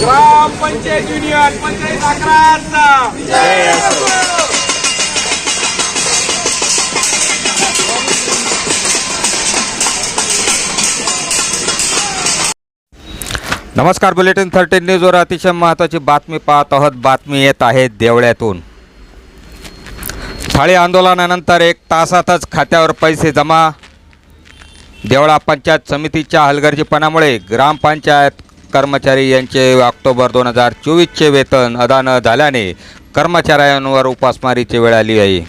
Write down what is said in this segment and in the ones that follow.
ग्राम panchayat union panchayat असो नमस्कार bulletin thirteen न्यूजवर अतिशय महत्त्वाची बातमी पाहत आहोत. बातमी येत आहे देवळ्यातून. थाळी आंदोलनानंतर एक तासातच खात्यावर पैसे जमा. देवळा पंचायत समितीच्या हलगर्जीपणामुळे ग्रामपंचायत कर्मचारी यांचे ऑक्टोबर दोन हजार चोवीसचे वेतन अदा न झाल्याने कर्मचाऱ्यांवर उपासमारीची वेळ आली आहे.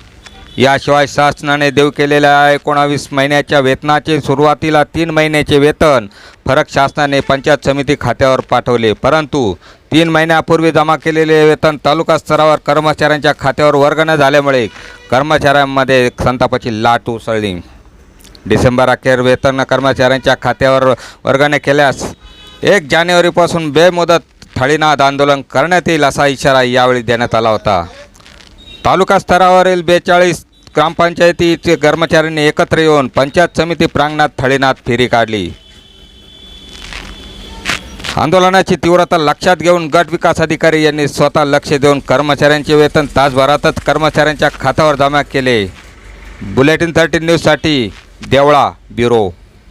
याशिवाय शासनाने देऊ केलेल्या एकोणावीस महिन्याच्या वेतनाचे सुरुवातीला तीन महिन्याचे वेतन फरक शासनाने पंचायत समिती खात्यावर पाठवले परंतु तीन महिन्यापूर्वी जमा केलेले वेतन तालुका स्तरावर कर्मचाऱ्यांच्या खात्यावर वर्ग न झाल्यामुळे कर्मचाऱ्यांमध्ये संतापाची लाट उसळली. डिसेंबर अखेर वेतन कर्मचाऱ्यांच्या खात्यावर वर्गाने केल्यास एक जानेवारीपासून बेमुदत थाळीनाद आंदोलन करण्यात येईल असा इशारा यावेळी देण्यात आला होता. तालुका स्तरावरील बेचाळीस ग्रामपंचायतीचे कर्मचाऱ्यांनी एकत्र येऊन पंचायत समिती प्रांगणात थाळीनाद फेरी काढली. आंदोलनाची तीव्रता लक्षात घेऊन गट विकास अधिकारी यांनी स्वतः लक्ष देऊन कर्मचाऱ्यांचे वेतन तासभरातच कर्मचाऱ्यांच्या खात्यावर जमा केले. बुलेटिन थर्टीन न्यूजसाठी देवळा ब्युरो.